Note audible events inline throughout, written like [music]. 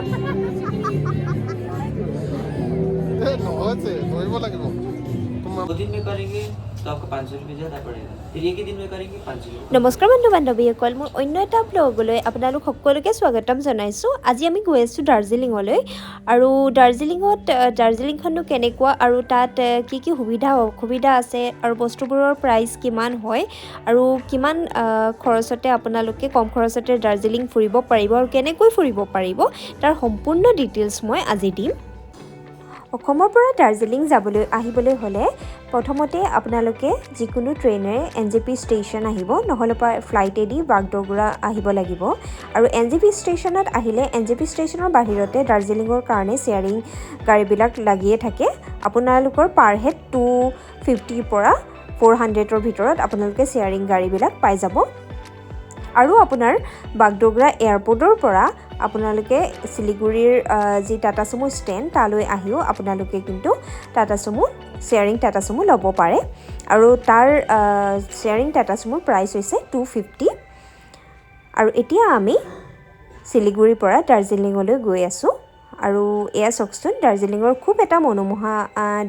ए नौ से तो ही बोला कि वो तुम दिन में करेंगे तो आपको पाँच सौ रुपये ज़्यादा पड़ेगा फिर एक ही दिन में करेंगे पाँच सौ रुपये নমস্কাৰ বন্ধু বান্ধৱীসকল মোৰ অন্য এটা ব্লগলৈ আপোনালোক সকলোকে স্বাগতম জনাইছোঁ আজি আমি গৈ আছোঁ দাৰ্জিলিঙলৈ আৰু দাৰ্জিলিঙত আহ, দাৰ্জিলিংখননো কেনেকুৱা আৰু তাত আহ, কি কি সুবিধা অসুবিধা আছে আৰু বস্তুবোৰৰ প্ৰাইচ কিমান হয় আৰু কিমান আহ, খৰচতে আপোনালোকে কম খৰচতে দাৰ্জিলিং ফুৰিব পাৰিব আৰু কেনেকৈ ফুৰিব পাৰিব তাৰ সম্পূৰ্ণ ডিটেইলছ মই আজি দিম অসমৰ পৰা দাৰ্জিলিং যাবলৈ আহিবলৈ হ'লে প্ৰথমতে আপোনালোকে যিকোনো ট্ৰেইনেৰে এন জি পি ষ্টেচন আহিব। নহ'লে বা ফ্লাইটেদি বাগডগৰা আহিব লাগিব। আৰু এন জি পি ষ্টেচনত আহিলে এন জি পি ষ্টেচনৰ বাহিৰতে দাৰ্জিলিঙৰ কাৰণে শ্বেয়াৰিং গাড়ীবিলাক লাগিয়ে থাকে। আপোনালোকৰ পাৰ হেড টু ফিফটিৰ পৰা ফ'ৰ হাণ্ড্ৰেডৰ ভিতৰত আপোনালোকে শ্বেয়াৰিং গাড়ীবিলাক পাই যাব। আৰু আপোনাৰ বাগডগৰা এয়াৰপৰ্টৰ পৰা আপোনালোকে শিলিগুৰিৰ যি টাটা চুমু ষ্টেণ্ড তালৈ আহিও আপোনালোকে কিন্তু টাটা চুমু শ্বেয়াৰিং টাটা চুমু ল'ব পাৰে। আৰু তাৰ শ্বেয়াৰিং টাটা চুমুৰ প্ৰাইচ হৈছে টু ফিফটি আৰু এতিয়া আমি শিলিগুৰিৰ পৰা দাৰ্জিলিঙলৈ গৈ আছোঁ। আৰু এয়া চাওকচোন দাৰ্জিলিঙৰ খুব এটা মনোমোহা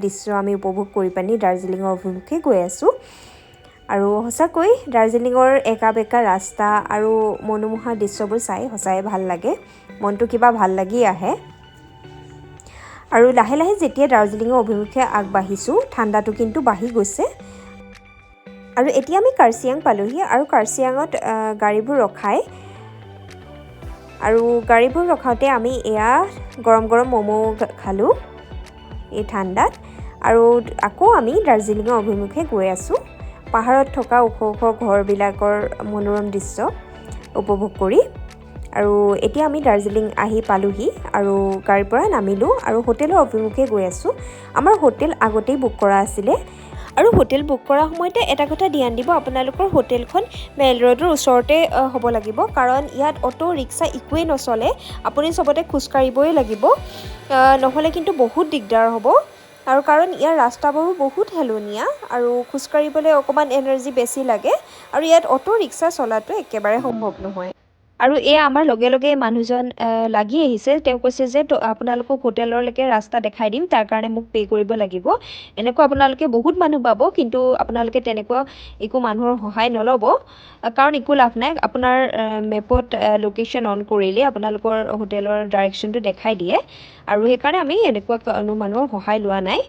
দৃশ্য আমি উপভোগ কৰি পানি দাৰ্জিলিঙৰ অভিমুখে গৈ আছোঁ। আৰু সঁচাকৈ দাৰ্জিলিঙৰ একা বেকা ৰাস্তা আৰু মনোমোহা দৃশ্যবোৰ চাই সঁচাই ভাল লাগে। মনটো কিবা ভাল লাগি আহে। আৰু লাহে লাহে যেতিয়া দাৰ্জিলিঙৰ অভিমুখে আগবাঢ়িছোঁ ঠাণ্ডাটো কিন্তু বাঢ়ি গৈছে। আৰু এতিয়া আমি কাৰ্চিয়াং পালোহি আৰু কাৰ্চিয়াঙত গাড়ীবোৰ ৰখাই। আৰু গাড়ীবোৰ ৰখাওঁতে আমি এয়া গৰম গৰম ম'ম' খালোঁ এই ঠাণ্ডাত। আৰু আকৌ আমি দাৰ্জিলিঙৰ অভিমুখে গৈ আছোঁ। পাহাৰত থকা ওখ ওখ ঘৰবিলাকৰ মনোৰম দৃশ্য উপভোগ কৰি আৰু এতিয়া আমি দাৰ্জিলিং আহি পালোহি আৰু গাড়ীৰ পৰা নামিলোঁ আৰু হোটেলৰ অভিমুখে গৈ আছোঁ। আমাৰ হোটেল আগতেই বুক কৰা আছিলে। আৰু হোটেল বুক কৰাৰ সময়তে এটা কথা ধ্যান দিব আপোনালোকৰ হোটেলখন মেইল ৰোডৰ ওচৰতে হ'ব লাগিব। কাৰণ ইয়াত অ'টো ৰিক্সা একোৱেই নচলে। আপুনি চবতে খোজকাঢ়িবই লাগিব। নহ'লে কিন্তু বহুত দিগদাৰ হ'ব। আৰু কাৰণ ইয়াৰ ৰাস্তাবোৰো বহুত হেলনীয়া আৰু খোজকাঢ়িবলৈ অকণমান এনাৰ্জি বেছি লাগে আৰু ইয়াত অ'টো ৰিক্সা চলাটো একেবাৰে সম্ভৱ নহয়। আৰু এয়া আমাৰ লগে লগে মানুহজন লাগি আহিছে। তেওঁ কৈছে যে "ত- আপোনালোকক হোটেললৈকে ৰাস্তা দেখাই দিম তাৰ কাৰণে মোক পে' কৰিব লাগিব। এনেকুৱা আপোনালোকে বহুত মানুহ পাব কিন্তু আপোনালোকে তেনেকুৱা একো মানুহৰ সহায় নল'ব। কাৰণ একো লাভ নাই। আপোনাৰ মেপত লোকেশ্যন অন কৰিলে আপোনালোকৰ হোটেলৰ ডাইৰেকশ্যনটো দেখাই দিয়ে। আৰু সেইকাৰণে আমি এনেকুৱা কোনো মানুহৰ সহায় লোৱা নাই।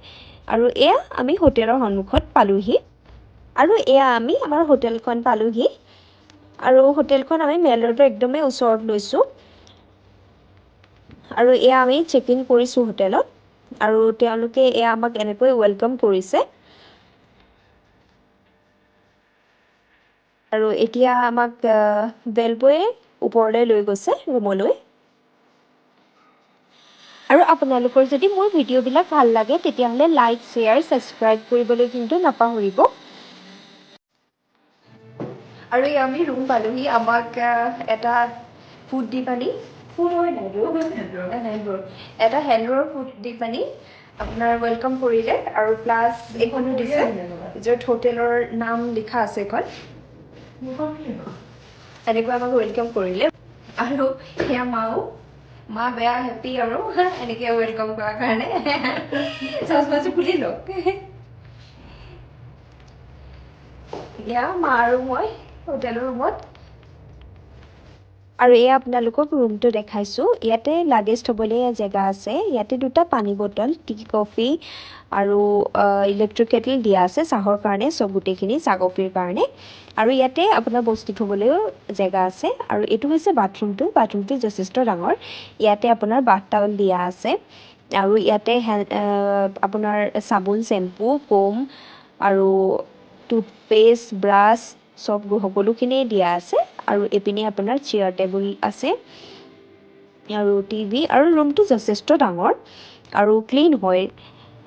আৰু এয়া আমি হোটেলৰ সন্মুখত পালোহি। আৰু এয়া আমি আমাৰ হোটেলখন পালোহি। আৰু হোটেলখন আমি মেইল ৰোডৰ একদমেই ওচৰত লৈছোঁ। আৰু এয়া আমি চেক ইন কৰিছোঁ হোটেলত। আৰু তেওঁলোকে এয়া আমাক এনেকৈ ৱেলকাম কৰিছে। আৰু এতিয়া আমাক বেলবয়ে ওপৰলৈ লৈ গৈছে ৰুমলৈ আৰু আপোনালোকৰ যদি মোৰ ভিডিঅ'বিলাক ভাল লাগে তেতিয়াহ'লে লাইক শ্বেয়াৰ ছাবস্ক্ৰাইব কৰিবলৈ কিন্তু নাপাহৰিব। আৰু এই আমি ৰুম পালোহি আমাক এটা ফুড দি পানি। ফুড হয় এটা হেণ্ডৰ ফুড দি পানি আপোনাৰ ৱেলকাম কৰিলে আৰু প্লাছ এইখনো দিছে য'ত হোটেলৰ নাম লিখা আছে এইখন। এনেকৈ আমাক ৱেলকাম কৰিলে। আৰু সেয়া মাও মা বেয়া হেপী আৰু [laughs] এনেকৈ ৱেলকাম কৰাৰ কাৰণে। [laughs] চচমাযোৰ খুলি লওক। [laughs] এয়া মা আৰু মই। হোটেলৰ ৰুমত? আৰু এয়া আপোনালোকক ৰুমটো দেখাইছোঁ। ইয়াতে লাগেজ থ'বলৈ জেগা আছে। ইয়াতে দুটা পানী বটল টি কফি আৰু ইলেক্ট্ৰিক কেটল দিয়া আছে চাহৰ কাৰণে চব গোটেইখিনি চাহ কফিৰ কাৰণে। আৰু ইয়াতে আপোনাৰ বস্তু থ'বলৈও জেগা আছে। আৰু এইটো হৈছে বাথৰুমটো বাথৰুমটো যথেষ্ট ডাঙৰ। ইয়াতে আপোনাৰ বাথ টাৱেল দিয়া আছে। আৰু ইয়াতে আপোনাৰ চাবোন চেম্পু কোম আৰু টুথপেষ্ট ব্ৰাছ চব সকলোখিনিয়ে দিয়া আছে আৰু এইপিনে আপোনাৰ চেয়াৰ টেবুল আছে আৰু টিভি আৰু ৰুমটো যথেষ্ট ডাঙৰ আৰু ক্লিন হয়।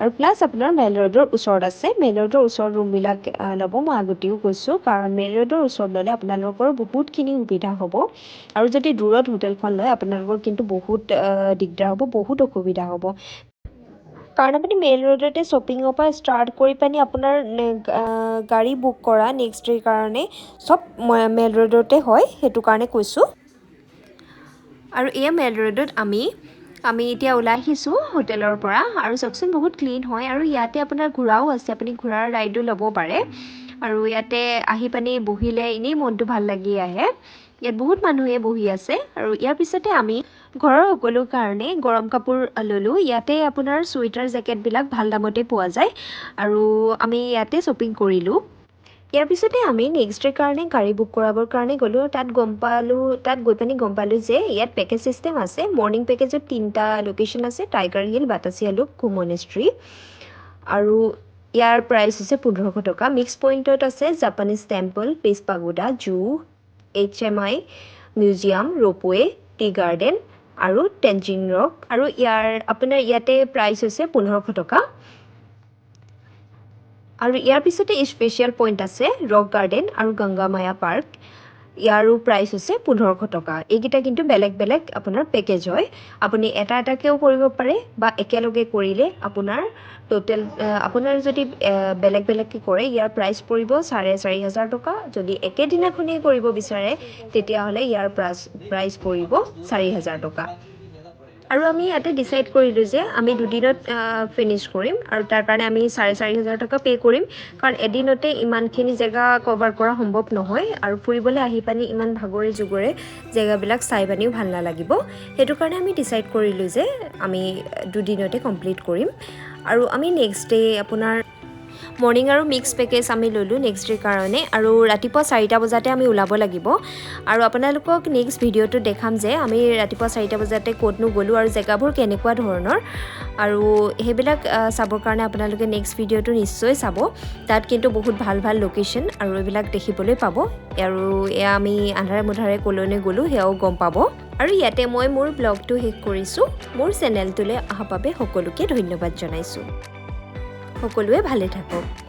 আৰু প্লাছ আপোনাৰ মেইন ৰোডৰ ওচৰত আছে। মেইন ৰোডৰ ওচৰৰ ৰুমবিলাক ল'ব। মই আগতেও কৈছোঁ কাৰণ মেইন ৰোডৰ ওচৰত ল'লে আপোনালোকৰ বহুতখিনি সুবিধা হ'ব। আৰু যদি দূৰত হোটেলখন লয় আপোনালোকৰ কিন্তু বহুত দিগদাৰ হ'ব বহুত অসুবিধা হ'ব। কাৰণ আপুনি মেইন ৰোডতে শ্বপিঙৰ পৰা ষ্টাৰ্ট কৰি পানি আপোনাৰ গাড়ী বুক কৰা নেক্সট ডে'ৰ কাৰণে চব মেইন ৰোডতে হয় সেইটো কাৰণে কৈছোঁ। আৰু এয়া মেল ৰোডত আমি আমি এতিয়া ওলাই আহিছোঁ হোটেলৰ পৰা আৰু চাওকচোন বহুত ক্লিন হয় আৰু ইয়াতে আপোনাৰ ঘোঁৰাও আছে আপুনি ঘোঁৰাৰ ৰাইডো ল'ব পাৰে। আৰু ইয়াতে আহি পানি বহিলে এনেই মনটো ভাল লাগি আহে। ইয়াত বহুত মানুহে বহি আছে আৰু ইয়াৰ পিছতে আমি ঘৰৰ সকলো কাৰণে গৰম কাপোৰ ল'লোঁ। ইয়াতে আপোনাৰ চুৱেটাৰ জেকেটবিলাক ভাল দামতে পোৱা যায় আৰু আমি ইয়াতে শ্বপিং কৰিলোঁ। ইয়াৰ পিছতে আমি নেক্সট ডেৰ কাৰণে গাড়ী বুক কৰাবৰ কাৰণে গ'লোঁ। তাত গম পালোঁ তাত গৈ পিনি গম পালোঁ যে ইয়াত পেকেজ চিষ্টেম আছে। মৰ্ণিং পেকেজত তিনিটা লোকেশ্যন আছে টাইগাৰ হিল বাটাচিয়া লুপ কুমনেষ্ট্ৰী আৰু ইয়াৰ প্ৰাইচ হৈছে পোন্ধৰশ টকা। মিক্স পইণ্টত আছে Japanese temple peace pagoda zoo H M I museum ropeway tea garden আৰু টেনজিং ৰক আৰু ইয়াৰ আপোনাৰ ইয়াতে প্ৰাইচ হৈছে পোন্ধৰশ টকা। আৰু ইয়াৰ পিছতে স্পেচিয়েল পইণ্ট আছে ৰক গাৰ্ডেন আৰু গংগা মায়া পাৰ্ক ইয়াৰো প্ৰাইচ হৈছে পোন্ধৰশ টকা। এইকেইটা কিন্তু বেলেগ বেলেগ আপোনাৰ পেকেজ হয়। আপুনি এটা এটাকৈও কৰিব পাৰে বা একেলগে কৰিলে আপোনাৰ টোটেল আপোনাৰ যদি বেলেগ বেলেগকৈ কৰে ইয়াৰ প্ৰাইচ পৰিব চাৰে চাৰি হাজাৰ টকা। যদি একেদিনাখনেই কৰিব বিচাৰে তেতিয়াহ'লে ইয়াৰ প্ৰাইচ প্ৰাইচ পৰিব চাৰি হাজাৰ টকা। আৰু আমি ইয়াতে ডিচাইড কৰিলোঁ যে আমি দুদিনত ফিনিছ কৰিম আৰু তাৰ কাৰণে আমি চাৰে চাৰি হাজাৰ টকা পে' কৰিম। কাৰণ এদিনতে ইমানখিনি জেগা কভাৰ কৰা সম্ভৱ নহয় আৰু ফুৰিবলৈ আহি পানি ইমান ভাগৰে জুগৰে জেগাবিলাক চাই পানিও ভাল নালাগিব। সেইটো কাৰণে আমি ডিচাইড কৰিলোঁ যে আমি দুদিনতে কমপ্লিট কৰিম। আৰু আমি নেক্সট ডে আপোনাৰ মৰ্ণিং আৰু মিক্স পেকেজ আমি ল'লোঁ নেক্সট ডেৰ কাৰণে আৰু ৰাতিপুৱা চাৰিটা বজাতে আমি ওলাব লাগিব। আৰু আপোনালোকক নেক্সট ভিডিঅ'টো দেখাম যে আমি ৰাতিপুৱা চাৰিটা বজাতে ক'তনো গ'লোঁ আৰু জেগাবোৰ কেনেকুৱা ধৰণৰ। আৰু সেইবিলাক চাবৰ কাৰণে আপোনালোকে নেক্সট ভিডিঅ'টো নিশ্চয় চাব। তাত কিন্তু বহুত ভাল ভাল লোকেশ্যন আৰু এইবিলাক দেখিবলৈ পাব। আৰু এয়া আমি আন্ধাৰে মুধাৰে ক'লৈনে গ'লোঁ সেয়াও গম পাব। আৰু ইয়াতে মই মোৰ ব্লগটো শেষ কৰিছোঁ। মোৰ চেনেলটোলৈ অহা বাবে সকলোকে ধন্যবাদ জনাইছোঁ। সকলোৱে ভালে থাকক।